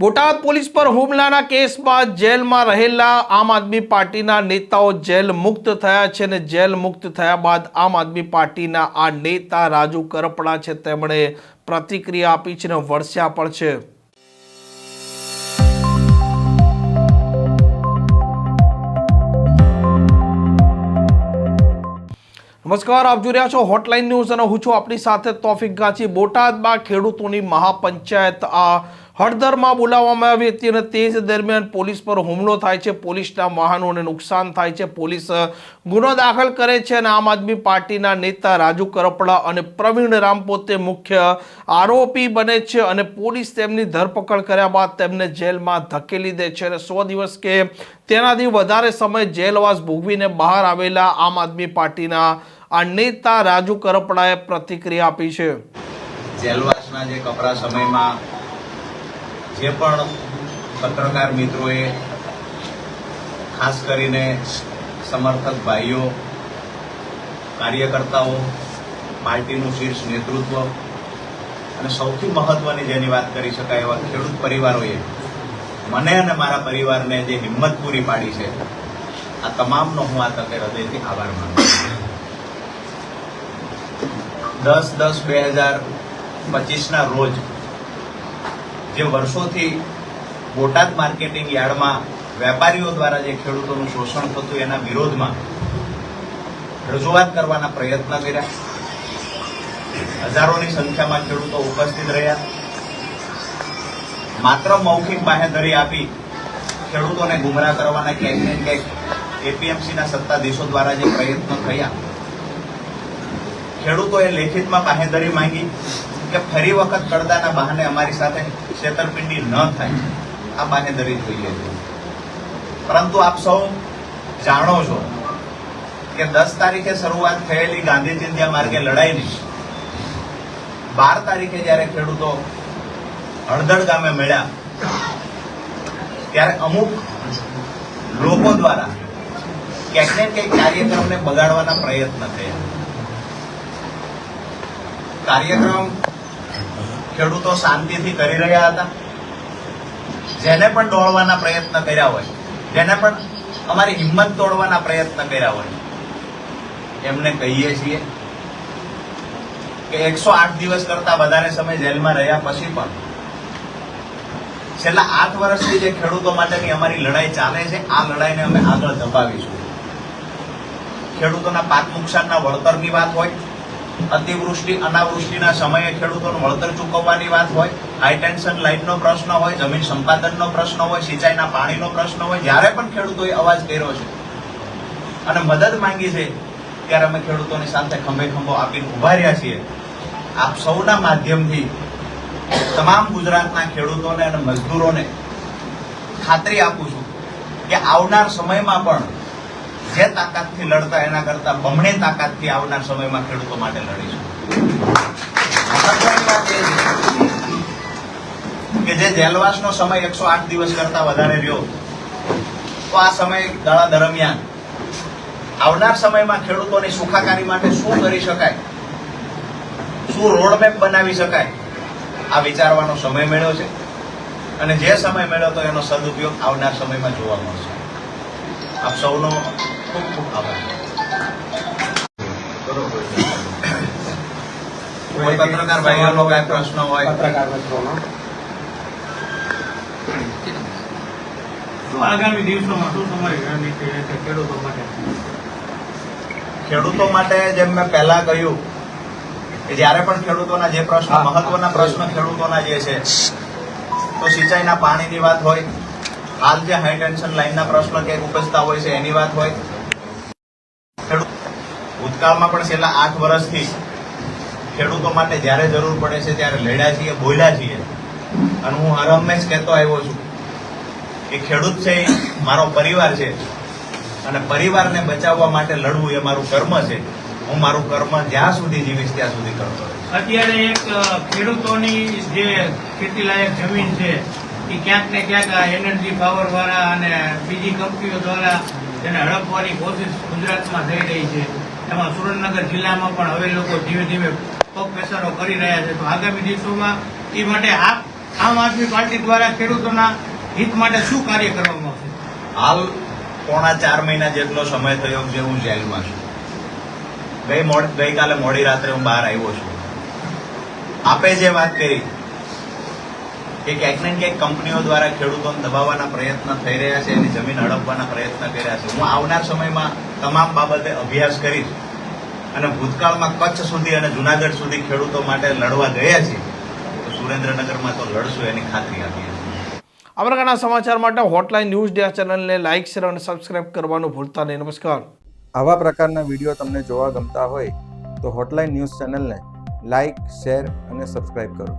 Botad police પર હુમલાના case બાદ જેલમાં રહેલા આમ આદમી પાર્ટીના નેતાઓ જેલ મુક્ત થયા છે અને જેલ મુક્ત થયા બાદ આમ આદમી પાર્ટીના આ નેતા રાજુ કરપડા છે. તેમણે પ્રતિક્રિયા આપી છે અને વરસ્યા પણ છે. નમસ્કાર, આપ જોઈ રહ્યા છો હોટલાઇન ન્યૂઝ અને હું છું આપણી સાથે તોફિક ગાંચી. બોટાદમાં ખેડૂતોની મહાપંચાયત આ હળદરમાં બોલાવવામાં આવી હતી અને તે જ દરમિયાન પોલીસ પર હુમલો થાય છે. પોલીસના વાહનોને નુકસાન થાય છે. પોલીસ ગુનો દાખલ કરે છે અને આમ આદમી પાર્ટીના નેતા રાજુ કરપડા અને પ્રવીણ રામ પોતે મુખ્ય આરોપી બને છે અને પોલીસ તેમની ધરપકડ કર્યા બાદ તેમને જેલમાં ધકેલી દે છે અને સો દિવસ કે તેનાથી વધારે સમય જેલવાસ ભોગવીને બહાર આવેલા આમ આદમી પાર્ટીના આ નેતા રાજુ કરપડાએ પ્રતિક્રિયા આપી છે. જેલવાસના જે કપરા સમયમાં જે પણ પત્રકાર મિત્રોએ ખાસ કરીને સમર્થક ભાઈઓ, કાર્યકર્તાઓ, પાર્ટીનું શીર્ષ નેતૃત્વ અને સૌથી મહત્વની જેની વાત કરી શકાય એવા ખેડૂત પરિવારોએ મને અને મારા પરિવારને જે હિંમત પૂરી પાડી છે, આ તમામનો હું આ તકે હૃદયથી આભાર માનું છું. દસ દસ બે હજાર પચીસના રોજ જે વર્ષોથી બોટાદ માર્કેટિંગ યાર્ડમાં વેપારીઓ દ્વારા જે ખેડૂતોનું શોષણ થતું એના વિરોધમાં રજૂઆત કરવાના પ્રયત્ન કર્યા. હજારોની સંખ્યામાં ખેડૂતો ઉપસ્થિત રહ્યા. માત્ર મૌખિક બાહેધરી આપી ખેડૂતોને ગુમરાહ કરવાના ક્યાંક ને ક્યાંક એપીએમસીના સત્તાધીશો દ્વારા જે પ્રયત્ન થયા. ખેડૂતોએ લેખિતમાં બાહેધરી માંગી. કે ફરી વખત કરદાના બહાને અમારી સાથે છેતરપિંડી ન થાય. આ બાહેધરી જોઈએ છે. પરંતુ આપ સૌ જાણો છો કે દસ તારીખે શરૂઆત થયેલી ગાંધી ચિંધ્યા માર્ગે લડાઈની બાર તારીખે જ્યારે ખેડૂતો હળદળ ગામે મળ્યા, ત્યારે અમુક લોકો દ્વારા ક્યાંક ને ક્યાંક કાર્યક્રમને બગાડવાના પ્રયત્ન થયા. કાર્યક્રમ ખેડૂતો શાંતિથી કરી રહ્યા હતા. જેને પણ દોડવાના પ્રયત્ન કર્યા હોય, જેને પણ અમારી હિંમત તોડવાના પ્રયત્ન કર્યા હોય, એમને કહીએ છીએ કે એકસો આઠ દિવસ કરતા વધારે સમય જેલમાં રહ્યા પછી પણ છેલ્લા આઠ વર્ષથી જે ખેડૂતો માટેની અમારી લડાઈ ચાલે છે, આ લડાઈને અમે આગળ દબાવીશું ખેડૂતોના પાક નુકસાનના વળતરની વાત હોય અતિવૃષ્ટિ, અનાવૃષ્ટિના સમયે ખેડૂતોનું વળતર ચૂકવવાની વાત હોય હાઈ ટેન્શન પ્રશ્ન હોય, જમીન સંપાદનનો પ્રશ્ન હોય, સિંચાઈના પાણીનો પ્રશ્ન હોય, જ્યારે પણ ખેડૂતોએ અવાજ કર્યો છે અને મદદ માંગી છે, ત્યારે અમે ખેડૂતોની સાથે ખંભે ખંભો આપીને ઊભા રહ્યા છીએ. આપ સૌના માધ્યમથી તમામ ગુજરાતના ખેડૂતોને અને મજદૂરોને ખાતરી આપું છું કે આવનાર સમયમાં પણ જે તાકાતથી લડતા એના કરતા બમણી તાકાતથી આવનાર સમયમાં ખેડૂતો માટે લડીશું. કે જે જેલવાસનો સમય એકસો આઠ દિવસ કરતા વધારે રહ્યો, તો આ સમય ગાળા દરમિયાન આવનાર સમયમાં ખેડૂતોની સુખાકારી માટે શું કરી શકાય? શું રોડમેપ બનાવી શકાય? આ વિચારવાનો સમય મળ્યો છે. અને જે સમય મળ્યો તો એનો સદુપયોગ આવનાર સમયમાં જોવા મળશે. આપ સૌનો ખૂબ ખૂબ આભાર કોઈ પત્રકાર ભાઈઓનો કઈ પ્રશ્ન હોય? પત્રકાર મિત્રોનો. આગામી દિવસોમાં શું તમારી ખેડૂતો માટે. ખેડૂતો માટે જેમ મેં પહેલા કહ્યું કે જ્યારે પણ ખેડૂતોના જે પ્રશ્ન મહત્વના પ્રશ્ન ખેડૂતોના જે છે તો સિંચાઈના પાણીની વાત હોય હાલ જે હાઈ ટેન્શન લાઈનના પ્રશ્ન ક્યાંક ઉપજતા હોય છે એની વાત હોય. ભૂતકાળમાં પણ છેલ્લા આઠ વર્ષથી ખેડૂતો માટે જ્યારે જરૂર પડે છે ત્યારે લડ્યા છીએ, બોલ્યા છીએ. અને હું હર હંમેશ કહેતો આવ્યો છું કે ખેડૂત છે મારો પરિવાર છે અને પરિવારને બચાવવા માટે લડવું એ મારું કર્મ છે. હું મારું કર્મ જ્યાં સુધી જીવીશ ત્યાં સુધી કરતો અત્યારે એક ખેડૂતોની જે ખેતીલાયક જમીન છે, એ ક્યાંક ને ક્યાંક એનર્જી પાવર વાળા અને બીજી કંપનીઓ દ્વારા તેને હડપવાની કોશિશ ગુજરાતમાં થઈ રહી છે. એમાં સુરેન્દ્રનગર જિલ્લામાં પણ હવે લોકો ધીમે ધીમે પગપેસારો કરી રહ્યા છે. તો આગામી દિવસોમાં એ માટે આમ આદમી પાર્ટી દ્વારા ખેડૂતોના હિત માટે શું કાર્ય કરવામાં આવશે? હાલ પોણા ચાર મહિના જેટલો સમય થયો જે હું જેલમાં છું. ગઈ ગઈકાલે મોડી રાત્રે હું બહાર આવ્યો છું. આપે જે વાત કરી, કે ક્યાંક ને ક્યાંક કંપનીઓ દ્વારા ખેડૂતોને દબાવવાના પ્રયત્ન થઈ રહ્યા છે, એની જમીન હડપવાના પ્રયત્ન કર્યા છે. હું આવનાર સમયમાં તમામ બાબતે અભ્યાસ કરી અને ભૂતકાળમાં કચ્છ સુધી અને જુનાગઢ સુધી ખેડૂતો માટે લડવા ગયા છીએ તો સુરેન્દ્રનગરમાં તો લડશું એની ખાતરી આપીએ અમરકાના સમાચાર માટે હોટલાઇન ન્યૂઝ ડે ચેનલને લાઇક શેર અને સબસ્ક્રાઇબ કરવાનું ભૂલતા નહીં. નમસ્કાર. આવા પ્રકારના વીડિયો તમને જોવા ગમતા હોય તો હોટલાઇન ન્યૂઝ ચેનલને લાઇક શેર અને સબસ્ક્રાઇબ કરો.